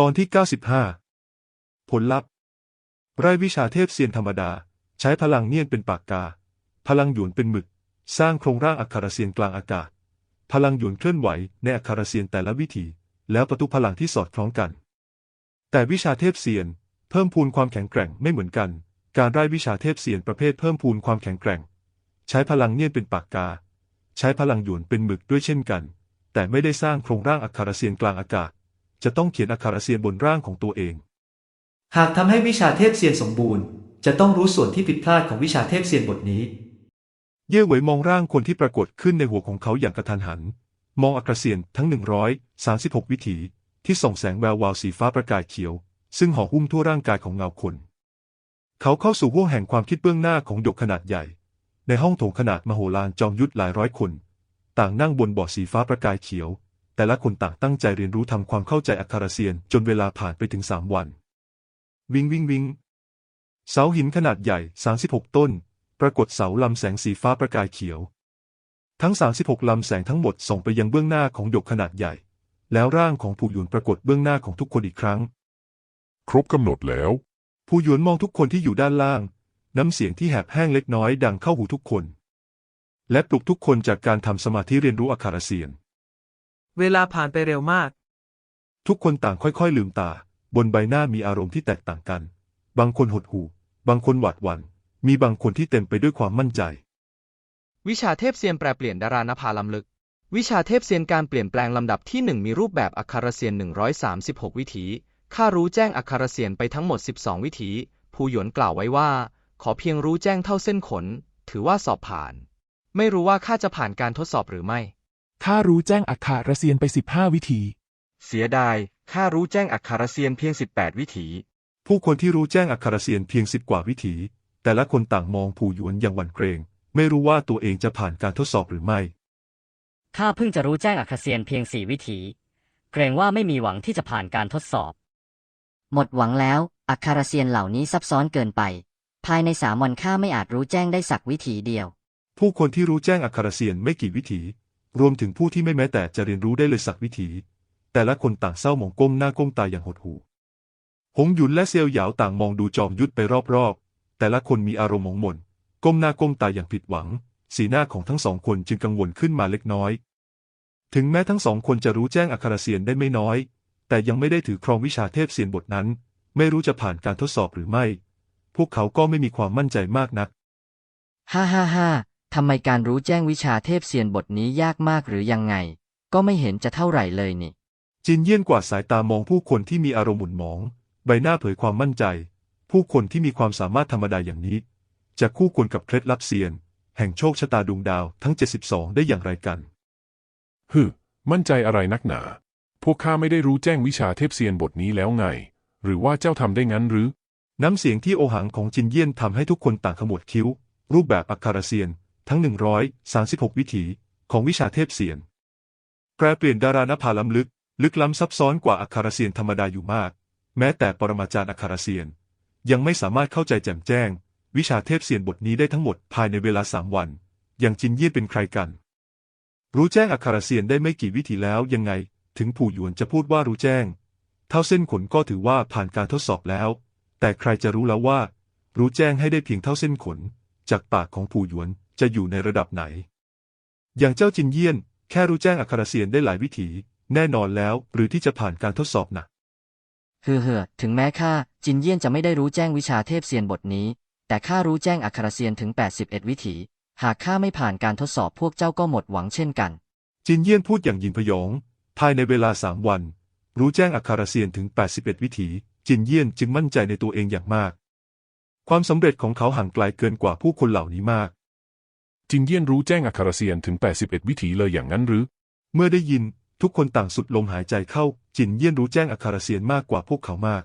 ตอนที่ 95 ผลลัพธ์ไร้วิชาเทพเซียนธรรมดา ใช้พลังเนียนเป็นปากกา พลังหยวนเป็นหมึก สร้างโครงร่างอักขระเซียนกลางอากาศ พลังหยวนเคลื่อนไหวในอักขระเซียนแต่ละวิธี แล้วประตูพลังที่สอดคล้องกัน แต่วิชาเทพเซียน เพิ่มพูนความแข็งแกร่งไม่เหมือนกัน การไร้วิชาเทพเซียนประเภทเพิ่มพูนความแข็งแกร่ง ใช้พลังเนียนเป็นปากกา ใช้พลังหยวนเป็นหมึกด้วยเช่นกัน แต่ไม่ได้สร้างโครงร่างอักขระเซียนกลางอากาศ จะต้องเขียนอักขระเซียนบนร่างของตัวเอง หากทำให้วิชาเทพเซียนสมบูรณ์ จะต้องรู้ส่วนที่ผิดพลาดของวิชาเทพเซียนบทนี้ เย่เหวยมองร่างคนที่ปรากฏขึ้นในหัวของเขาอย่างกระทันหัน มองอักระเซียนทั้ง 136 วิถี ที่ส่องแสงแวววาวสีฟ้าประกายเขียว ซึ่งห่อหุ้มทั่วร่างกายของเงาคน เขาเข้าสู่ห้วงแห่งความคิดเบื้องหน้าของหยกขนาดใหญ่ ในห้องโถงขนาดมโหฬารจอมยุทธหลายร้อยคน ต่างนั่งบนเบาะสีฟ้าประกายเขียว แต่ละคนต่างตั้งใจเรียนรู้ทำความเข้าใจอักขระเซียน จนเวลาผ่านไปถึงสามวัน วิงวิงวิงเสาหินขนาดใหญ่ 36 ต้น ปรากฏเสาลำแสงสีฟ้าประกายเขียว ทั้ง 36 ลำแสงทั้งหมดส่งไปยังเบื้องหน้าของหยกขนาดใหญ่ แล้วร่างของผู้หยวนปรากฏเบื้องหน้าของทุกคนอีกครั้ง ครบกำหนดแล้ว ผู้หยวนมองทุกคนที่อยู่ด้านล่าง น้ำเสียงที่แหบแห้งเล็กน้อยดังเข้าหูทุกคน และปลุกทุกคนจากการทำสมาธิเรียนรู้อักขระเสียน เวลาผ่านไปเร็วมาก ทุกคนต่างค่อยๆลืมตา บนใบหน้ามีอารมณ์ที่แตกต่างกัน บางคนหดหู่ บางคนหวาดหวัน่น มีบางคนที่เต็มไปด้วยความมั่นใจ วิชาเทพเซียนแปลเปลี่ยนดารานภาล้ำลึก วิชาเทพเซียนการเปลี่ยนแปลงลำดับที่1มีรูปแบบอักขระเซียน 136 วิถีข้ารู้แจ้งอักขระเซียนไปทั้งหมด 12 วิถีผู้หยวนกล่าวไว้ว่า ขอเพียงรู้แจ้งเท่าเส้นขน ถือว่าสอบผ่าน ไม่รู้ว่าข้าจะผ่านการทดสอบหรือไม่ ข้ารู้แจ้งอักขระเซียนไปสิบห้าวิธีเสียดาย ข้ารู้แจ้งอักขระเซียนเพียง18วิถี ผู้คนที่รู้แจ้งอักขระเซียนเพียงสิบกว่าวิถี แต่ละคนต่างมองผู้หยวนอย่างหวั่นเกรง ไม่รู้ว่าตัวเองจะผ่านการทดสอบหรือไม่ ข้าเพิ่งจะรู้แจ้งอัครเซียนเพียงสี่วิถี เกรงว่าไม่มีหวังที่จะผ่านการทดสอบ หมดหวังแล้ว อัคคาราเซียนเหล่านี้ซับซ้อนเกินไป ภายในสามวันข้าไม่อาจรู้แจ้งได้สักวิถีเดียว ผู้คนที่รู้แจ้งอักขระเซียนไม่กี่วิถี รวมถึงผู้ที่ไม่แม้แต่จะเรียนรู้ได้เลยสักวิถี แต่ละคนต่างเศร้าหมองก้มหน้าก้มตาอย่างหดหู่หงหยุนและเซียวหยาวต่างมองดูจอมยุทธไปรอบๆ แต่ละคนมีอารมณ์หมองหม่นก้มหน้าก้มตาอย่างผิดหวัง สีหน้าของทั้งสองคนจึงกังวลขึ้นมาเล็กน้อย ถึงแม้ทั้งสองคนจะรู้แจ้งอักขระเซียนได้ไม่น้อย แต่ยังไม่ได้ถือครองวิชาเทพเซียนบทนั้น ไม่รู้จะผ่านการทดสอบหรือไม่ พวกเขาก็ไม่มีความมั่นใจมากนัก ฮ่าฮ่าฮ่า ทำไมการรู้แจ้งวิชาเทพเซียนบทนี้ยากมากหรือยังไง ก็ไม่เห็นจะเท่าไหร่เลยนี่ จินเยี่ยนกวาดสายตามองผู้คนที่มีอารมณ์หมุนหมอง ใบหน้าเผยความมั่นใจ ผู้คนที่มีความสามารถธรรมดาอย่างนี้ จะคู่ควรกับเคล็ดลับเซียน แห่งโชคชะตาดวงดาวทั้ง 72 ได้อย่างไรกันฮึมั่นใจอะไรนักหนา พวกข้าไม่ได้รู้แจ้งวิชาเทพเซียนบทนี้แล้วไง หรือว่าเจ้าทำได้งั้นหรือ น้ำเสียงที่โอหังของจินเยี่ยนทำให้ทุกคนต่างขมวดคิ้ว รูปแบบอักขระเซียน ทั้ง 136 วิถีของวิชาเทพเซียน แปลเปลี่ยนดารานภาล้ำลึก ลึกล้ำซับซ้อนกว่าอักขรเซียนธรรมดาอยู่มาก แม้แต่ปรมาจารย์อักขรเซียน ยังไม่สามารถเข้าใจแจ่มแจ้ง วิชาเทพเซียนบทนี้ได้ทั้งหมดภายในเวลาสามวัน อย่างจินเยี่ยนเป็นใครกัน รู้แจ้งอักขรเซียนได้ไม่กี่วิธีแล้วยังไง ถึงผู่หยวนจะพูดว่ารู้แจ้ง เท่าเส้นขนก็ถือว่าผ่านการทดสอบแล้ว แต่ใครจะรู้แล้วว่า รู้แจ้งให้ได้เพียงเท่าเส้นขน จากปากของผู่หยวน จะอยู่ในระดับไหน อย่างเจ้าจินเยี่ยน แค่รู้แจ้งอักขระเซียนได้หลายวิถี แน่นอนแล้ว หรือที่จะผ่านการทดสอบหนักเฮ่อเฮ่อถึงแม้ข้าจินเยี่ยนจะไม่ได้รู้แจ้งวิชาเทพเซียนบทนี้ แต่ข้ารู้แจ้งอัคคาราเซียนถึง 81 วิถี หากข้าไม่ผ่านการทดสอบพวกเจ้าก็หมดหวังเช่นกัน จินเยี่ยนพูดอย่างยินพยอง ภายในเวลาสามวัน รู้แจ้งอักขระเซียนถึง 81 วิถี จินเยี่ยนจึงมั่นใจในตัวเองอย่างมาก ความสำเร็จของเขาห่างไกลเกินกว่าผู้คนเหล่านี้มาก จินเยี่ยนรู้แจ้งอัครเซียนถึง 81 วิถีเลยอย่างนั้นหรือ เมื่อได้ยินทุกคนต่างสุดลมหายใจเข้า จินเยี่ยนรู้แจ้งอักขรเซียนมากกว่าพวกเขามาก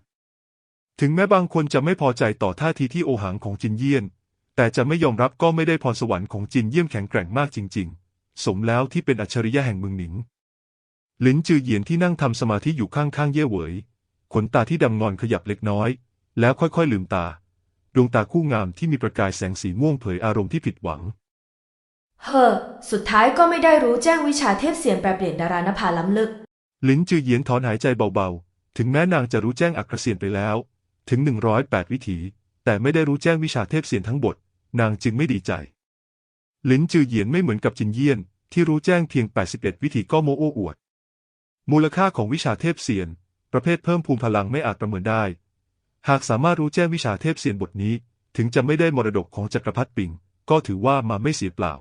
ถึงแม้บางคนจะไม่พอใจต่อท่าทีที่โอหังของจินเยี่ยน แต่จะไม่ยอมรับก็ไม่ได้พรสวรรค์ของจินเยี่ยมแข็งแกร่งมากจริง ๆ สมแล้วที่เป็นอัจฉริยะแห่งเมืองหนิง หลินจือเหยียนที่นั่งทำสมาธิอยู่ข้างๆเย่เหวย ขนตาที่ดำงอนขยับเล็กน้อย แล้วค่อยๆลืมตา ดวงตาคู่งามที่มีประกายแสงสีม่วงเผยอารมณ์ที่ผิดหวัง เฮ้อ สุดท้ายก็ไม่ได้รู้แจ้งวิชาเทพเสียนแปลเปลี่ยนดารานภาล้ำลึก ลินจือเหยียนถอนหายใจเบาๆ ถึงแม้นางจะรู้แจ้งอัครเซียนไปแล้ว ถึง 108 วิถี แต่ไม่ได้รู้แจ้งวิชาเทพเสียนทั้งบท นางจึงไม่ดีใจ ลินจือเหยียนไม่เหมือนกับจินเยี่ยน ที่รู้แจ้งเพียง 81 วิถีก็โมโอ้อวด มูลค่าของวิชาเทพเสียน ประเภทเพิ่มพูนพลังไม่อาจประเมินได้ หากสามารถรู้แจ้งวิชาเทพเสียนบทนี้ ถึงจะไม่ได้มรดกของจักรพรรดิปิง ก็ถือว่ามาไม่เสียเปล่า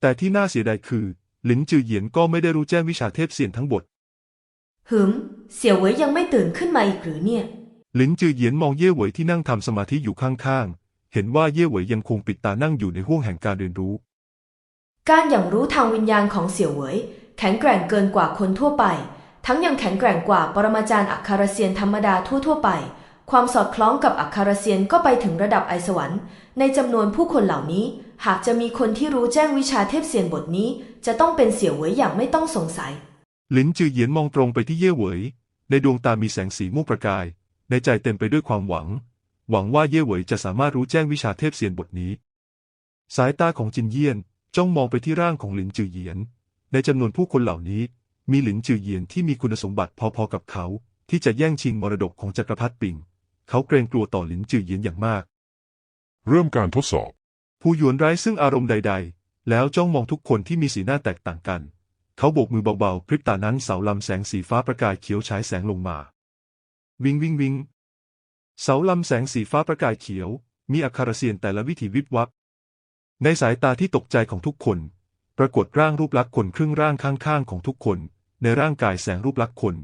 แต่ที่น่าเสียดายคือ หลินจือเหยียนก็ไม่ได้รู้แจ้งวิชาเทพเสียนทั้งบทหืม เสี่ยวเหวยยังไม่ตื่นขึ้นมาอีกหรือเนี่ย หลินจือเหยียนมองเย่เหวยที่นั่งทำสมาธิอยู่ข้างๆ เห็นว่าเย่เหวยยังคงปิดตานั่งอยู่ในห้วงแห่งการเรียนรู้ การอย่างรู้ทางวิญญาณของเสี่ยวเหวยแข็งแกร่งเกินกว่าคนทั่วไป ทั้งยังแข็งแกร่งกว่าปรมาจารย์อัคคารเซียนธรรมดาทั่วๆไป ความสอดคล้องกับอัคคารเซียนก็ไปถึงระดับไอสวรรค์ในจำนวนผู้คนเหล่านี้ หากจะมีคนที่รู้แจ้งวิชาเทพเซียนบทนี้ จะต้องเป็นเสี่ยวเหวยอย่างไม่ต้องสงสัยหลินจือเหยียนมองตรงไปที่เย่เหวย ในดวงตามีแสงสีม่วงประกาย ในใจเต็มไปด้วยความหวัง หวังว่าเย่เหวยจะสามารถรู้แจ้งวิชาเทพเซียนบทนี้ สายตาของจินเยี่ยนจ้องมองไปที่ร่างของหลินจือเหยียน ในจำนวนผู้คนเหล่านี้ มีหลินจือเหยียนที่มีคุณสมบัติพอๆกับเขา ที่จะแย่งชิงมรดกของจักรพรรดิปิง เขาเกรงกลัวต่อหลินจือเหยียนอย่างมาก เริ่มการทดสอบ ผู้หยวนไร้ซึ่งอารมณ์ใด ๆ แล้วจ้องมองทุกคนที่มีสีหน้าแตกต่างกัน เขาโบกมือเบาๆพริบตานั้นเสาลำแสงสีฟ้าประกายเขียวฉายแสงลงมา วิงวิงวิงเสาลำแสงสีฟ้าประกายเขียว มีอัครเซียนแต่ละวิถีวิบวับ ในสายตาที่ตกใจของทุกคน ปรากฏร่างรูปลักษณ์คนครึ่งร่างข้างๆของทุกคน ในร่างกายแสงรูปลักษณ์คน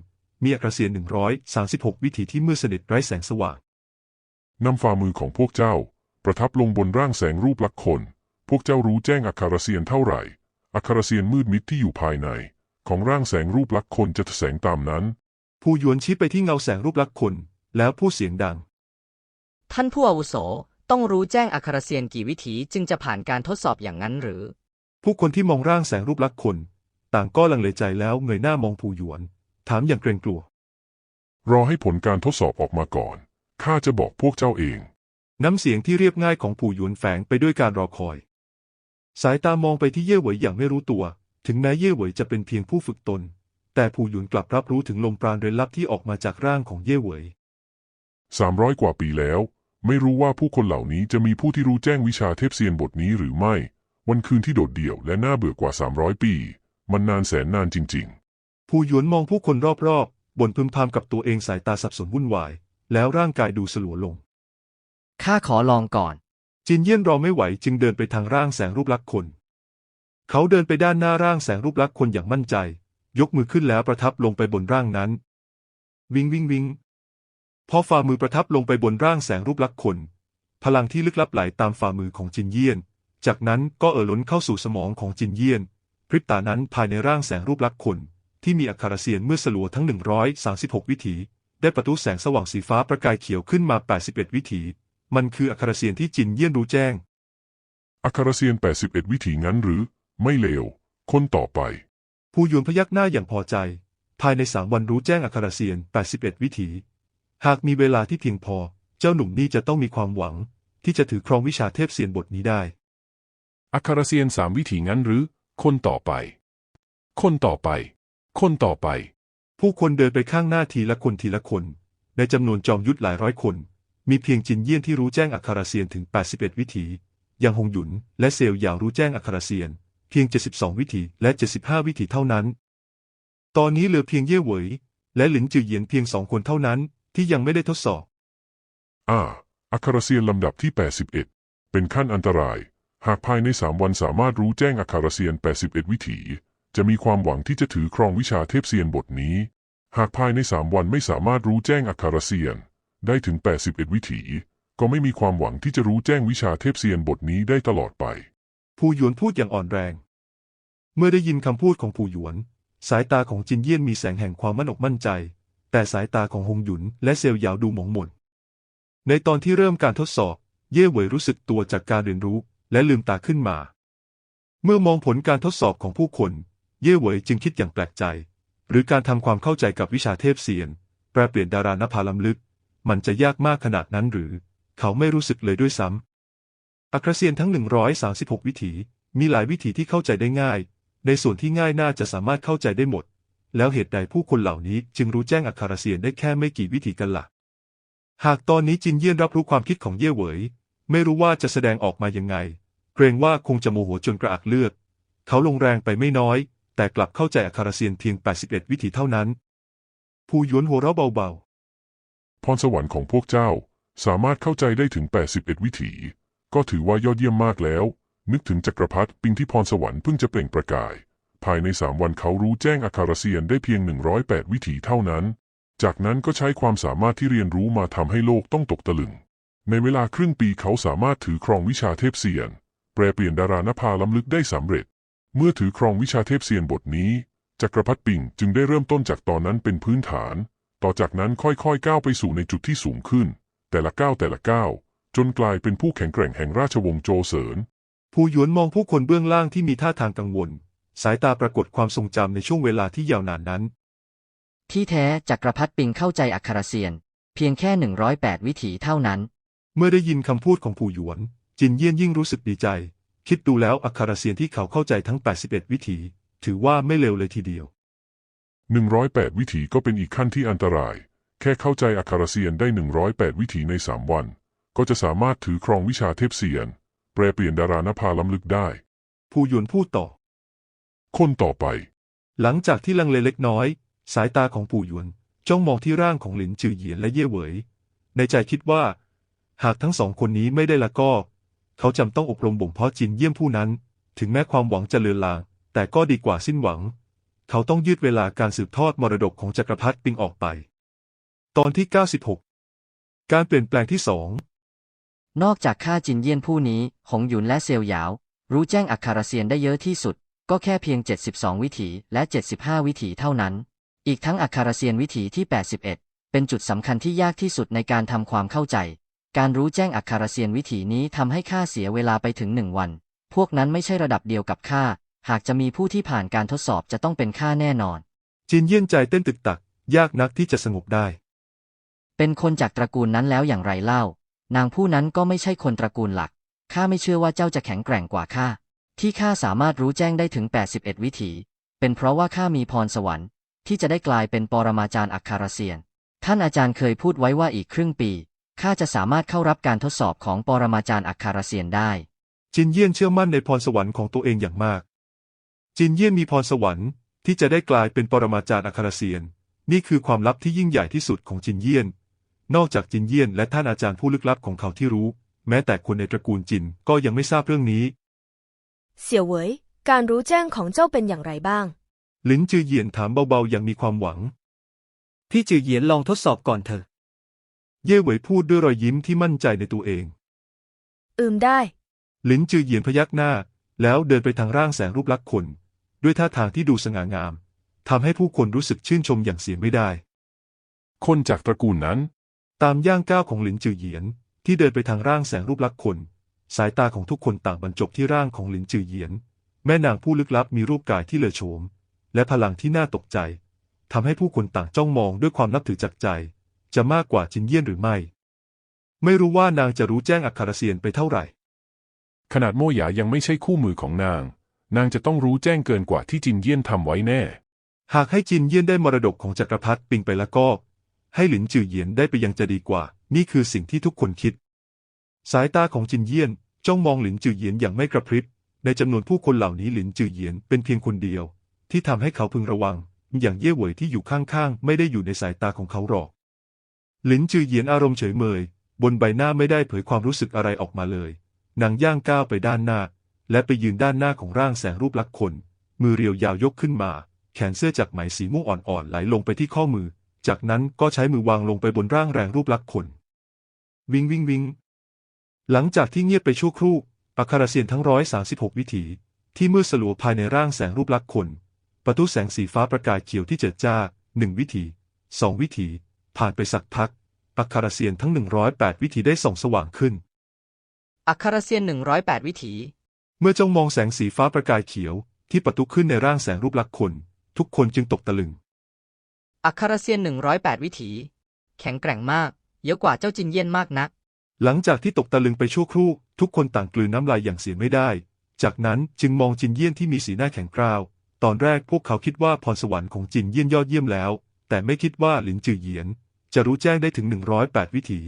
มีอัครเซียนหนึ่งร้อยสามสิบหกวิถีที่มืดสนิทไร้แสงสว่างนำฝ่ามือของพวกเจ้า ประทับลงบนร่างแสงรูปลักษณ์คน พวกเจ้ารู้แจ้งอัคราเซียนเท่าไหร่ อัคราเซียนมืดมิดที่อยู่ภายใน ของร่างแสงรูปลักษณ์คนจะแสงตามนั้น ผู้หยวนชี้ไปที่เงาแสงรูปลักษณ์คน แล้วพูดเสียงดัง ท่านผู้อาวุโสต้องรู้แจ้งอัครเซียนกี่วิถีจึงจะผ่านการทดสอบอย่างนั้นหรือ ผู้คนที่มองร่างแสงรูปลักษณ์คน ต่างก็ลังเลใจแล้วเงยหน้ามองผู้หยวน ถามอย่างเกรงกลัว รอให้ผลการทดสอบออกมาก่อน ข้าจะบอกพวกเจ้าเอง น้ำเสียงที่เรียบง่ายของผู้หยวนแฝงไปด้วยการรอคอย สายตามองไปที่เย่เหวยอย่างไม่รู้ตัว ถึงแม้เย่เหวยจะเป็นเพียงผู้ฝึกตน แต่ผู้หยวนกลับรับรู้ถึงลมปราณเร้นลับที่ออกมาจากร่างของเย่เหวยสามร้อยกว่าปีแล้ว ไม่รู้ว่าผู้คนเหล่านี้จะมีผู้ที่รู้แจ้งวิชาเทพเซียนบทนี้หรือไม่ วันคืนที่โดดเดี่ยวและน่าเบื่อกว่า300ปี มันนานแสนนานจริงผู้หยวนมองผู้คนรอบๆบ่นพึมพำกับตัวเองสายตาสับสนวุ่นวาย แล้วร่างกายดูสลัวลง ข้าขอลองก่อน จินเยี่ยนรอไม่ไหวจึงเดินไปทางร่างแสงรูปลักษณ์คน เขาเดินไปด้านหน้าร่างแสงรูปลักษณ์คนอย่างมั่นใจ ยกมือขึ้นแล้วประทับลงไปบนร่างนั้น วิงวิงวิงพอฝ่ามือประทับลงไปบนร่างแสงรูปลักษณ์คน พลังที่ลึกลับไหลตามฝ่ามือของจินเยี่ยน จากนั้นก็เอ่อล้นเข้าสู่สมองของจินเยี่ยน พริบตานั้นภายในร่างแสงรูปลักษณ์คน ที่มีอัคราเซียนเมื่อสลัวทั้ง 136 วิถี ได้ประตูแสงสว่างสีฟ้าประกายเขียวขึ้นมา 81 วิถี มันคืออัคราเซียนที่จินเยี่ยนรู้แจ้งๆอัครเซียน 81 วิถีงั้นหรือ ไม่เลว คนต่อไป ผู้หยวนพยักหน้าอย่างพอใจ ภายในสามวันรู้แจ้งอัคราเซียน 81 วิถี หากมีเวลาที่เพียงพอ เจ้าหนุ่มนี่จะต้องมีความหวัง ที่จะถือครองวิชาเทพเซียนบทนี้ได้ อัครเซียนสามวิถีงั้นหรือ คนต่อไป คนต่อไป คนต่อไป ผู้คนเดินไปข้างหน้าทีละคนทีละคน ในจำนวนจอมยุทธหลายร้อยคน มีเพียงจินเยี่ยนที่รู้แจ้งอัคราเซียนถึง 81 วิถี อย่างฮงหยุน และเซลหยาวรู้แจ้งอัคราเซียน เพียง 72 วิถีและ 75 วิถีเท่านั้น ตอนนี้เหลือเพียงเย่เหวยและหลินจือเหยียนเพียงสองคนเท่านั้นที่ยังไม่ได้ทดสอบ อ่า อัครเซียนลำดับที่ 81 เป็นขั้นอันตราย หากภายในสามวันสามารถรู้แจ้งอัครเซียน 81 วิถี จะมีความหวังที่จะถือครองวิชาเทพเซียนบทนี้ หากภายในสามวันไม่สามารถรู้แจ้งอัครเซียน ได้ถึง 81 วิถี ก็ไม่มีความหวังที่จะรู้แจ้งวิชาเทพเซียนบทนี้ได้ตลอดไปผู้หยวนพูดอย่างอ่อนแรง เมื่อได้ยินคำพูดของผู้หยวน สายตาของจินเยี่ยนมีแสงแห่งความมั่นอกมั่นใจ แต่สายตาของฮงหยุนและเซลหยาวดูหมองหม่นในตอนที่เริ่มการทดสอบ เย่เหวยรู้สึกตัวจากการเรียนรู้และลืมตาขึ้นมา เมื่อมองผลการทดสอบของผู้คน เย่เหวยจึงคิดอย่างแปลกใจ หรือการทำความเข้าใจกับวิชาเทพเซียน แปลเปลี่ยนดารานภาล้ำลึก มันจะยากมากขนาดนั้นหรือ เขาไม่รู้สึกเลยด้วยซ้ำอัครเซียนทั้ง 136 วิถี มีหลายวิถีที่เข้าใจได้ง่าย ในส่วนที่ง่ายน่าจะสามารถเข้าใจได้หมด แล้วเหตุใดผู้คนเหล่านี้จึงรู้แจ้งอัคราเซียนได้แค่ไม่กี่วิธีกันละ่ะ หากตอนนี้จินเยี่ยนรับรู้ความคิดของเย่เหวย ไม่รู้ว่าจะแสดงออกมายังไง เกรงว่าคงจะโมโหจนกระอักเลือด เขาลงแรงไปไม่น้อย แต่กลับเข้าใจอัคราเซียนเพียง 81 วิธีเท่านั้น ผู้ยวนหัวเราะเบา พรสวรรค์ของพวกเจ้าสามารถเข้าใจได้ถึง 81 วิถี ก็ถือว่ายอดเยี่ยมมากแล้ว นึกถึงจักรพรรดิปิงที่พรสวรรค์เพิ่งจะเปล่งประกาย ภายในสามวันเขารู้แจ้งอาคาราเซียนได้เพียง 108 วิถีเท่านั้น จากนั้นก็ใช้ความสามารถที่เรียนรู้มาทำให้โลกต้องตกตะลึง ในเวลาครึ่งปีเขาสามารถถือครองวิชาเทพเซียน แปลเปลี่ยนดารานภาล้ำลึกได้สำเร็จ เมื่อถือครองวิชาเทพเซียนบทนี้ จักรพรรดิปิงจึงได้เริ่มต้นจากตอนนั้นเป็นพื้นฐาน ต่อจากนั้นค่อยๆก้าวไปสู่ในจุดที่สูงขึ้น แต่ละก้าวแต่ละก้าวจนกลายเป็นผู้แข็งแกร่งแห่งราชวงศ์โจเซินๆผู้หยวนมองผู้คนเบื้องล่างที่มีท่าทางกังวล สายตาปรากฏความทรงจำในช่วงเวลาที่ยาวนานนั้น ที่แท้จักรพรรดิปิงเข้าใจอัคราเซียน เพียงแค่ 108 วิถีเท่านั้น เมื่อได้ยินคำพูดของผู้หยวน จินเยี่ยนยิ่งรู้สึกดีใจ คิดดูแล้วอัคราเซียนที่เขาเข้าใจทั้ง 81 วิถี ถือว่าไม่เลวเลยทีเดียว 108 วิถีก็เป็นอีกขั้นที่อันตราย แค่เข้าใจอัคราเซียนได้ 108 วิถีใน 3 วัน ก็จะสามารถถือครองวิชาเทพเซียน แปลเปลี่ยนดารานภาล้ำลึกได้ ผู้หยวนพูดต่อ คนต่อไป หลังจากที่ลังเลเล็กน้อย สายตาของปู่หยวนจ้องมองที่ร่างของหลินจือเหยียนและเย่เหวย ในใจคิดว่า หากทั้งสองคนนี้ไม่ได้ละก็ เขาจำต้องอบรมบ่มเพาะจินเยี่ยมผู้นั้น ถึงแม้ความหวังจะเลือนลาง แต่ก็ดีกว่าสิ้นหวัง เขาต้องยืดเวลาการสืบทอดมรดกของจักรพรรดิปิงออกไป ตอนที่ 96 การเปลี่ยนแปลงที่สองนอกจากข้าจินเยี่ยนผู้นี้ หงหยุนและเซลหยาว รู้แจ้งอัคราเซียนได้เยอะที่สุด ก็แค่เพียง 72 วิถีและ 75 วิถีเท่านั้น อีกทั้งอัคราเซียนวิถีที่ 81 เป็นจุดสำคัญที่ยากที่สุดในการทำความเข้าใจ การรู้แจ้งอัคราเซียนวิถีนี้ทำให้ข้าเสียเวลาไปถึงหนึ่งวัน พวกนั้นไม่ใช่ระดับเดียวกับข้า หากจะมีผู้ที่ผ่านการทดสอบจะต้องเป็นข้าแน่นอนจินเยี่ยนใจเต้นตึกตัก ยากนักที่จะสงบได้ เป็นคนจากตระกูลนั้นแล้วอย่างไรเล่า นางผู้นั้นก็ไม่ใช่คนตระกูลหลัก ข้าไม่เชื่อว่าเจ้าจะแข็งแกร่งกว่าข้า ที่ข้าสามารถรู้แจ้งได้ถึง 81 วิถี เป็นเพราะว่าข้ามีพรสวรรค์ ที่จะได้กลายเป็นปรมาจารย์อัคราเซียน ท่านอาจารย์เคยพูดไว้ว่าอีกครึ่งปี ข้าจะสามารถเข้ารับการทดสอบของปรมาจารย์อัคราเซียนได้ จินเยี่ยนเชื่อมั่นในพรสวรรค์ของตัวเองอย่างมาก จินเยี่ยนมีพรสวรรค์ที่จะได้กลายเป็นปรมาจารย์อัคราเซียน นี่คือความลับที่ยิ่งใหญ่ที่สุดของจินเยี่ยน นอกจากจินเยี่ยนและท่านอาจารย์ผู้ลึกลับของเขาที่รู้ แม้แต่คนในตระกูลจินก็ยังไม่ทราบเรื่องนี้ เสี่ยวเหวยการรู้แจ้งของเจ้าเป็นอย่างไรบ้างหลินจือเหยียนถามเบาๆอย่างมีความหวัง พี่จือเหยียนลองทดสอบก่อนเถอะ เย่เหวยพูดด้วยรอยยิ้มที่มั่นใจในตัวเอง อืมได้หลินจือเหยียนพยักหน้า แล้วเดินไปทางร่างแสงรูปลักษณ์คน ด้วยท่าทางที่ดูสง่างามทำให้ผู้คนรู้สึกชื่นชมอย่างเสียไม่ได้ คนจากตระกูลนั้น ตามย่างก้าวของหลินจือเหยียน ที่เดินไปทางร่างแสงรูปลักษณ์คน สายตาของทุกคนต่างบรรจบที่ร่างของหลินจือเหยียน แม่นางผู้ลึกลับมีรูปกายที่เลอโฉม และพลังที่น่าตกใจทำให้ผู้คนต่างจ้องมองด้วยความนับถือจากใจ จะมากกว่าจินเยี่ยนหรือไม่ ไม่รู้ว่านางจะรู้แจ้งอัคราเซียนไปเท่าไหร่ ขนาดโมหยายังไม่ใช่คู่มือของนาง นางจะต้องรู้แจ้งเกินกว่าที่จินเยี่ยนทำไว้แน่ หากให้จินเยี่ยนได้มรดกของจักรพรรดิปิงไปแล้วก็ ให้หลินจือเหยียนได้ไปยังจะดีกว่า นี่คือสิ่งที่ทุกคนคิด สายตาของจินเยี่ยนจ้องมองหลินจือเหยียนอย่างไม่กระพริบ ในจำนวนผู้คนเหล่านี้หลินจือเหยียนเป็นเพียงคนเดียว ที่ทำให้เขาพึงระวัง อย่างเย่เหวยที่อยู่ข้างๆ ไม่ได้อยู่ในสายตาของเขาหรอก หลินจือเหยียนอารมณ์เฉยเมย บนใบหน้าไม่ได้เผยความรู้สึกอะไรออกมาเลย นางย่างก้าวไปด้านหน้า และไปยืนด้านหน้าของร่างแสงรูปลักษณ์คน มือเรียวยาวยกขึ้นมา แขนเสื้อจากไหมสีม่วงอ่อนๆไหลลงไปที่ข้อมือ จากนั้นก็ใช้มือวางลงไปบนร่างแรงรูปลักษณ์คน วิงวิงวิงหลังจากที่เงียบไปชั่วครู่อัคราเซียนทั้งร้อยสาสิบหกวิถี ที่มืดสลัวภายในร่างแสงรูปลักษณ์คน ประตูแสงสีฟ้าประกายเขียวที่เจิดจ้าหนึ่งวิถีสองวิถี ผ่านไปสักพักอัคราเซียนทั้งหนึ่งร้อยแปดวิถีได้ส่องสว่างขึ้นอัคราเซียน108วิถี เมื่อจ้องมองแสงสีฟ้าประกายเขียว ที่ประทุขึ้นในร่างแสงรูปลักษณ์คน ทุกคนจึงตกตะลึง อัคราเซียน108วิถี แข็งแกร่งมาก เยอะกว่าเจ้าจินเยี่ยนมากนัก หลังจากที่ตกตะลึงไปชั่วครู่ ทุกคนต่างกลืนน้ำลายอย่างเสียไม่ได้ จากนั้นจึงมองจินเยี่ยนที่มีสีหน้าแข็งกร้าว ตอนแรกพวกเขาคิดว่าพรสวรรค์ของจินเยี่ยนยอดเยี่ยมแล้ว แต่ไม่คิดว่าหลินจือเหยียน จะรู้แจ้งได้ถึง108วิถี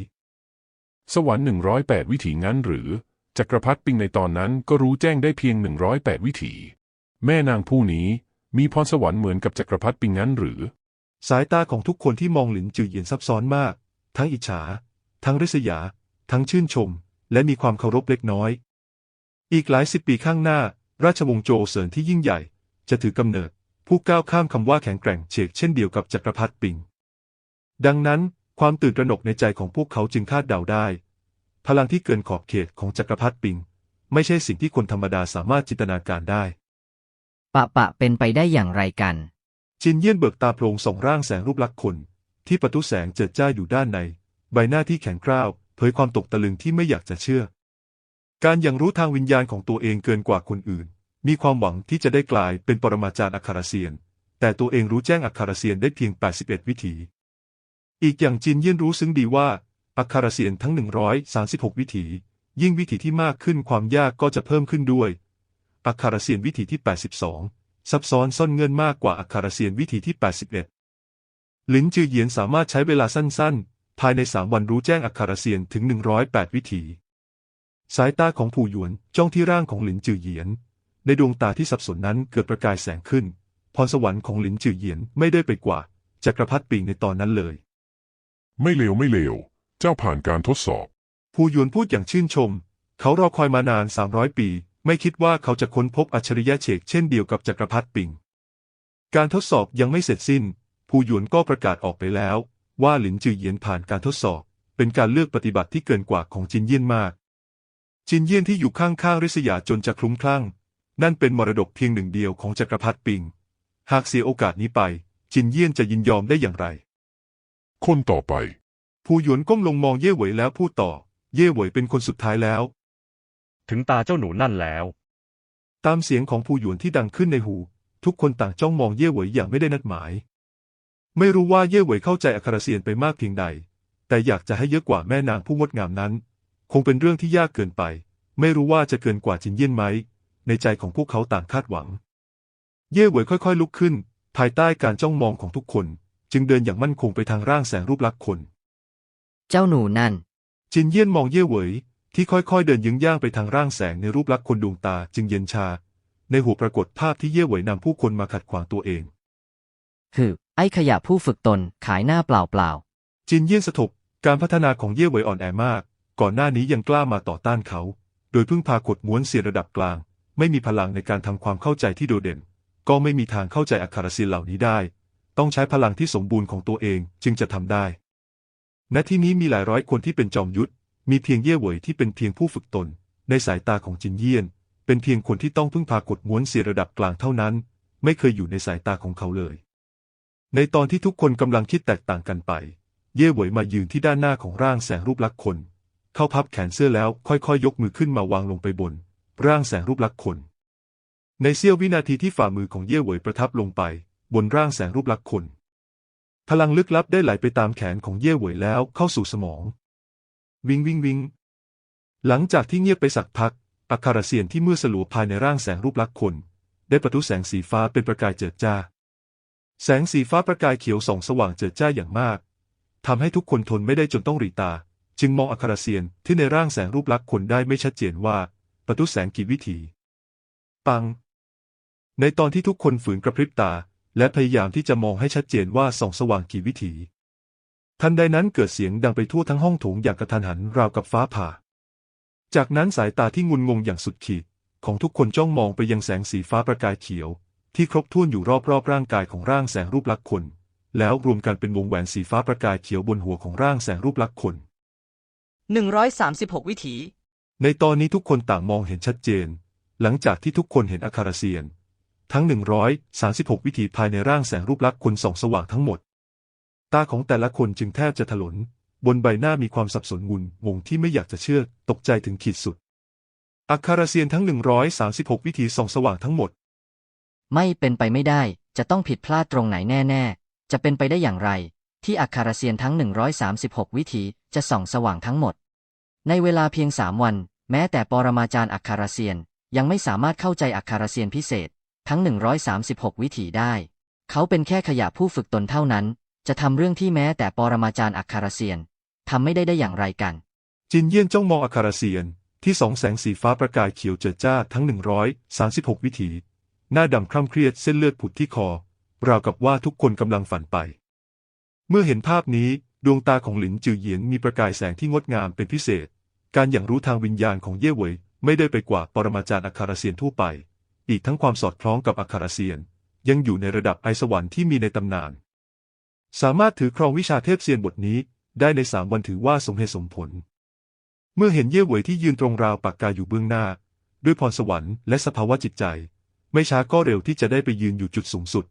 สวรรค์108วิถีงั้นหรือ จักรพรรดิปิงในตอนนั้นก็รู้แจ้งได้เพียง 108 วิถี แม่นางผู้นี้มีพรสวรรค์เหมือนกับจักรพรรดิปิงงั้นหรือ สายตาของทุกคนที่มองหลินจือเหยียนซับซ้อนมาก ทั้งอิจฉา ทั้งริษยา ทั้งชื่นชม และมีความเคารพเล็กน้อย อีกหลายสิบปีข้างหน้า ราชวงศ์โจวเซินที่ยิ่งใหญ่ จะถือกำเนิด ผู้ก้าวข้ามคำว่าแข็งแกร่งเฉกเช่นเดียวกับจักรพรรดิปิง ดังนั้นความตื่นตระหนกในใจของพวกเขาจึงคาดเดาได้ พลังที่เกินขอบเขตของจักรพรรดิปิง ไม่ใช่สิ่งที่คนธรรมดาสามารถจินตนาการได้ ปะปะเป็นไปได้อย่างไรกัน จินเยี่ยนเบิกตาโพลงส่องร่างแสงรูปลักษณ์คน ที่ประตูแสงเจิดจ้าอยู่ด้านใน ใบหน้าที่แข็งกร้าวเผยความตกตะลึงที่ไม่อยากจะเชื่อ การยังรู้ทางวิญญาณของตัวเองเกินกว่าคนอื่น มีความหวังที่จะได้กลายเป็นปรมาจารย์อัครเซียน แต่ตัวเองรู้แจ้งอัครเซียนได้เพียง 81 วิถี อีกอย่างจินเยี่ยนรู้ซึ้งดีว่า อัครเซียนทั้ง 136 วิถี ยิ่งวิถีที่มากขึ้นความยากก็จะเพิ่มขึ้นด้วย อัครเซียนวิถีที่ 82 ซับซ้อนซ่อนเงื่อนมากกว่าอัครเซียนวิถีที่ 81 ลินจือเหยียนสามารถใช้เวลาสั้นๆ ภายในสามวันรู้แจ้งอัครเซียนถึง 108 วิถี สายตาของผู้หยวนจ้องที่ร่างของหลินจือเหยียน ในดวงตาที่สับสนนั้นเกิดประกายแสงขึ้น พรสวรรค์ของหลินจือเหยียนไม่ได้ไปกว่าจักรพรรดิปิงในตอนนั้นเลย ไม่เลวไม่เลว เจ้าผ่านการทดสอบ ผู้หยวนพูดอย่างชื่นชม เขารอคอยมานาน 300 ปี ไม่คิดว่าเขาจะค้นพบอัจฉริยะเฉกเช่นเดียวกับจักรพรรดิปิง การทดสอบยังไม่เสร็จสิ้น ผู้หยวนก็ประกาศออกไปแล้ว ว่าหลินจือเหยียนผ่านการทดสอบ เป็นการเลือกปฏิบัติที่เกินกว่าของจินเยี่ยนมาก จินเยี่ยนที่อยู่ข้างๆริษยาจนจะคลุ้มคลั่ง นั่นเป็นมรดกเพียงหนึ่งเดียวของจักรพรรดิปิง หากเสียโอกาสนี้ไป จินเยี่ยนจะยินยอมได้อย่างไร คนต่อไป ผู้หยวนก้มลงมองเย่เหวยแล้วพูดต่อ เย่เหวยเป็นคนสุดท้ายแล้ว ถึงตาเจ้าหนูนั่นแล้ว ตามเสียงของผู้หยวนที่ดังขึ้นในหู ทุกคนต่างจ้องมองเย่เหวยอย่างไม่ได้นัดหมาย ไม่รู้ว่าเย่เหวยเข้าใจอัครเซียนไปมากเพียงใด แต่อยากจะให้เยอะกว่าแม่นางผู้งดงามนั้น คงเป็นเรื่องที่ยากเกินไป ไม่รู้ว่าจะเกินกว่าจินเยี่ยนไหม ในใจของพวกเขาต่างคาดหวัง เย่เหวยค่อยๆลุกขึ้น ภายใต้การจ้องมองของทุกคน จึงเดินอย่างมั่นคงไปทางร่างแสงรูปลักษณ์คน เจ้าหนูนั่น จินเยี่ยนมองเย่เหวยที่ค่อยๆ เดินยึงย่างไปทางร่างแสงในรูปลักษณ์คนดวงตาจึงเย็นชา ในหัวปรากฏภาพที่เย่เหวยนำผู้คนมาขัดขวางตัวเอง คือ ไอ้ขยะผู้ฝึกตนขายหน้าเปล่าเปล่าจินเยี่ยนสะทบการพัฒนาของเย่เหวยอ่อนแอมาก ก่อนหน้านี้ยังกล้ามาต่อต้านเขา โดยพึ่งพาขดม้วนเสียระดับกลาง ไม่มีพลังในการทำความเข้าใจที่โดดเด่น ก็ไม่มีทางเข้าใจอัคคารศิลป์เหล่านี้ได้ ต้องใช้พลังที่สมบูรณ์ของตัวเองจึงจะทำได้ ณที่นี้มีหลายร้อยคนที่เป็นจอมยุทธ มีเพียงเย่เหวยที่เป็นเพียงผู้ฝึกตน ในสายตาของจินเยี่ยน เป็นเพียงคนที่ต้องพึ่งพากดม้วนเสียระดับกลางเท่านั้น ไม่เคยอยู่ในสายตาของเขาเลย ในตอนที่ทุกคนกำลังคิดแตกต่างกันไป เย่เหวยมายืนที่ด้านหน้าของร่างแสงรูปลักษณ์คน เข้าพับแขนเสื้อแล้วค่อยๆยกมือขึ้นมาวางลงไปบน ร่างแสงรูปลักษณ์คน ในเสี้ยววินาทีที่ฝ่ามือของเย่เหวยประทับลงไป บนร่างแสงรูปลักษณ์คน พลังลึกลับได้ไหลไปตามแขนของเย่เหวยแล้วเข้าสู่สมอง วิงวิงวิง หลังจากที่เงียบไปสักพัก อัครเซียนที่มืดสลัวภายในร่างแสงรูปลักษณ์คน ได้ประทุแสงสีฟ้าเป็นประกายเจิดจ้า แสงสีฟ้าประกายเขียวส่องสว่างเจิดจ้าอย่างมากทำให้ทุกคนทนไม่ได้จนต้องหรีตา จึงมองอัครเซียนที่ในร่างแสงรูปลักษณ์คนได้ไม่ชัดเจนว่าประทุแสงกี่วิธีปัง ในตอนที่ทุกคนฝืนกระพริบตา และพยายามที่จะมองให้ชัดเจนว่าส่องสว่างกี่วิถี ทันใดนั้นเกิดเสียงดังไปทั่วทั้งห้องโถงอย่างกระทันหันราวกับฟ้าผ่า จากนั้นสายตาที่งุนงงอย่างสุดขีดของทุกคนจ้องมองไปยังแสงสีฟ้าประกายเขียว ที่ครบถ้วนอยู่รอบๆร่างกายของร่างแสงรูปลักษณ์คน แล้วรวมกันเป็นวงแหวนสีฟ้าประกายเขียวบนหัวของร่างแสงรูปลักษณ์คน 136 วิถี ในตอนนี้ทุกคนต่างมองเห็นชัดเจน หลังจากที่ทุกคนเห็นอาคาราเซียน ทั้ง 136 วิธีภายในร่างแสงรูปลักษณ์คนส่องสว่างทั้งหมด ตาของแต่ละคนจึงแทบจะถลน บนใบหน้ามีความสับสนงุนงงที่ไม่อยากจะเชื่อ ตกใจถึงขีดสุด อัคาราเซียนทั้ง 136 วิธีส่องสว่างทั้งหมด ไม่เป็นไปไม่ได้ จะต้องผิดพลาดตรงไหนแน่ ๆ จะเป็นไปได้อย่างไร ที่อัคาราเซียนทั้ง 136 วิธีจะส่องสว่างทั้งหมด ในเวลาเพียงสามวัน แม้แต่ปรมาจารย์อัคาราเซียนยังไม่สามารถเข้าใจอักคาราเซียนพิเศษ ทั้ง 136 วิถีได้ เขาเป็นแค่ขยะผู้ฝึกตนเท่านั้น จะทำเรื่องที่แม้แต่ปรมาจารย์อัครเซียนทำไม่ได้ได้อย่างไรกัน จินเยี่ยนจ้องมองอาคารเซียน ที่สองแสงสีฟ้าประกายเขียวเจิดจ้าทั้ง 136 วิถี หน้าดำคร่ำเครียดเส้นเลือดผุดที่คอ ราวกับว่าทุกคนกำลังฝันไป เมื่อเห็นภาพนี้ดวงตาของหลินจือเหยียนมีประกายแสงที่งดงามเป็นพิเศษ การอย่างรู้ทางวิญญาณของเย่เวยไม่ได้ไปกว่าปรมาจารย์อัคารเซียนทั่วไป อีกทั้งความสอดคล้องกับอัคาราเซียน ยังอยู่ในระดับไอสวรรค์ที่มีในตำนาน สามารถถือครองวิชาเทพเซียนบทนี้ได้ในสามวันถือว่าสมเหตุสมผล เมื่อเห็นเย่เหวยที่ยืนตรงราวปากกาอยู่เบื้องหน้า ด้วยพรสวรรค์และสภาวะจิตใจ ไม่ช้าก็เร็วที่จะได้ไปยืนอยู่จุดสูงสุด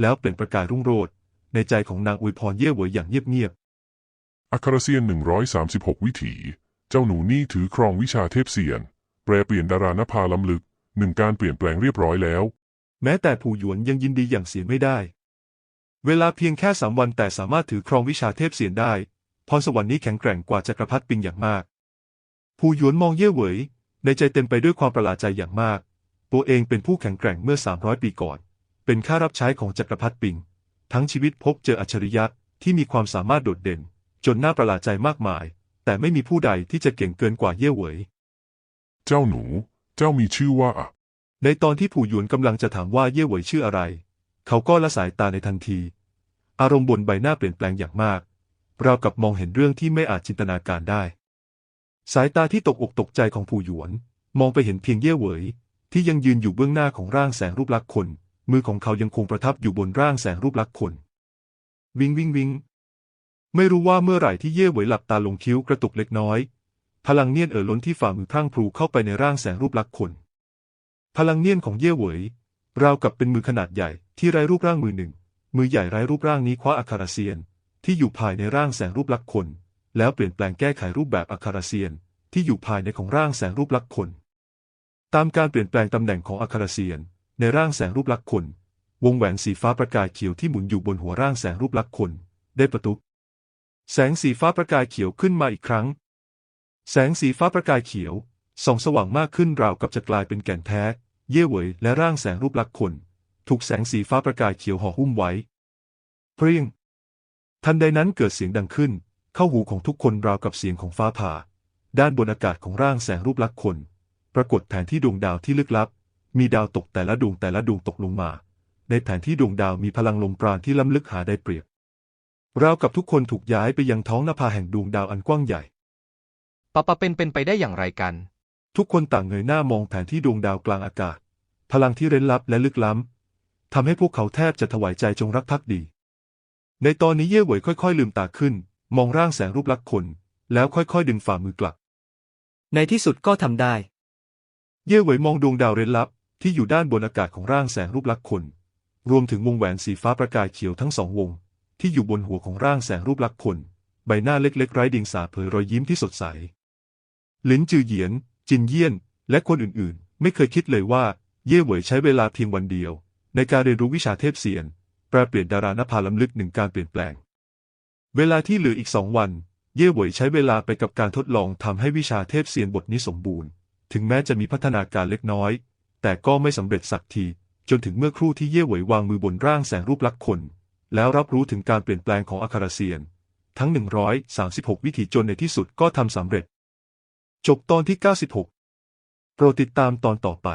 แล้วเปล่งประกายรุ่งโรจน์ในใจของนางอวยพรเย่เหวยอย่างเงียบๆอัคราเซียน136วิถี เจ้าหนูนี่ถือครองวิชาเทพเซียน แปรเปลี่ยนดารานภาล้ำลึก หนึ่งการเปลี่ยนแปลงเรียบร้อยแล้วๆแม้แต่ผู่หยวนยังยินดีอย่างเสียไม่ได้ เวลาเพียงแค่สามวันแต่สามารถถือครองวิชาเทพเสียนได้พรสวรรค์นี้แข็งแกร่งกว่าจักรพรรดิปิงอย่างมาก ผู่หยวนมองเย่เหวย ในใจเต็มไปด้วยความประหลาดใจอย่างมาก ตัวเองเป็นผู้แข็งแกร่งเมื่อ 300 ปีก่อน เป็นข้ารับใช้ของจักรพรรดิปิง ทั้งชีวิตพบเจออัจฉริยะที่มีความสามารถโดดเด่น จนน่าประหลาดใจมากมาย แต่ไม่มีผู้ใดที่จะเก่งเกินกว่าเย่เหวย เจ้าหนู เจ้ามีชื่อว่าอะในตอนที่ผู่หยวนกำลังจะถามว่าเย่เหวยชื่ออะไร เขาก็ละสายตาในทันที อารมณ์บนใบหน้าเปลี่ยนแปลงอย่างมากราวกับมองเห็นเรื่องที่ไม่อาจจินตนาการได้ สายตาที่ตกอกตกใจของผู่หยวน มองไปเห็นเพียงเย่เหวยที่ยังยืนอยู่เบื้องหน้าของร่างแสงรูปลักษณ์คน มือของเขายังคงประทับอยู่บนร่างแสงรูปลักษณ์คน วิงวิงวิง ไม่รู้ว่าเมื่อไหร่ที่เย่เหวยหลับตาลงคิ้วกระตุกเล็กน้อย พลังเนียนเอ่อล้นที่ฝ่ามือพรั่งพรูเข้าไปในร่างแสงรูปลักษณ์คน พลังเนียนของเย่เหวย ราวกับเป็นมือขนาดใหญ่ที่ไร้รูปร่างมือหนึ่ง มือใหญ่ไร้รูปร่างนี้คว้าอัคาราเซียน ที่อยู่ภายในร่างแสงรูปลักษณ์คน แล้วเปลี่ยนแปลงแก้ไขรูปแบบอัคาราเซียน ที่อยู่ภายในของร่างแสงรูปลักษณ์คน ตามการเปลี่ยนแปลงตำแหน่งของอัคาราเซียน ในร่างแสงรูปลักษณ์คน วงแหวนสีฟ้าประกายเขียวที่หมุนอยู่บนหัวร่างแสงรูปลักษณ์คน ได้ประตุแสงสีฟ้าประกายเขียวขึ้นมาอีกครั้ง แสงสีฟ้าประกายเขียว ส่องสว่างมากขึ้นราวกับจะกลายเป็นแก่นแท้ เย่เหวยและร่างแสงรูปลักษณ์คน ถูกแสงสีฟ้าประกายเขียวห่อหุ้มไว้เปรียง ทันใดนั้นเกิดเสียงดังขึ้น เข้าหูของทุกคนราวกับเสียงของฟ้าผ่า ด้านบนอากาศของร่างแสงรูปลักษณ์คน ปรากฏแผนที่ดวงดาวที่ลึกลับ มีดาวตกแต่ละดวงแต่ละดวงตกลงมา ในแผนที่ดวงดาวมีพลังลมปราณที่ล้ำลึกหาได้เปรียบราวกับทุกคนถูกย้ายไปยังท้องนภาแห่งดวงดาวอันกว้างใหญ่ ปะปะเป็นเป็นไปได้อย่างไรกัน ทุกคนต่างเงยหน้ามองแผนที่ดวงดาวกลางอากาศ พลังที่เร้นลับและลึกล้ำทำให้พวกเขาแทบจะถวายใจจงรักภักดี ในตอนนี้เย่เหวยค่อย ๆ ลืมตาขึ้น มองร่างแสงรูปลักษณ์คน แล้วค่อย ๆ ดึงฝ่ามือกลับ ในที่สุดก็ทำได้ เย่เหวยมองดวงดาวเร้นลับที่อยู่ด้านบนอากาศของร่างแสงรูปลักษณ์คน รวมถึงวงแหวนสีฟ้าประกายเขียวทั้งสองวง ที่อยู่บนหัวของร่างแสงรูปลักษณ์คน ใบหน้าเล็กๆไร้เดียงสาเผยรอยยิ้มที่สดใส หลินจือเหยียน จินเยี่ยน และคนอื่นๆ ไม่เคยคิดเลยว่า เย่เหวยใช้เวลาเพียงวันเดียว ในการเรียนรู้วิชาเทพเซียน แปลเปลี่ยนดารานภาล้ำลึกหนึ่งการเปลี่ยนแปลง เวลาที่เหลืออีกสองวัน เย่เหวยใช้เวลาไปกับการทดลองทำให้วิชาเทพเซียนบทนี้สมบูรณ์ ถึงแม้จะมีพัฒนาการเล็กน้อย แต่ก็ไม่สำเร็จสักที จนถึงเมื่อครู่ที่เย่เหวยวางมือบนร่างแสงรูปลักษณ์คน แล้วรับรู้ถึงการเปลี่ยนแปลงของอาคาราเซียน ทั้ง 136 วิถีจนในที่สุดก็ทำสำเร็จ จบตอนที่ 96 โปรดติดตามตอนต่อไป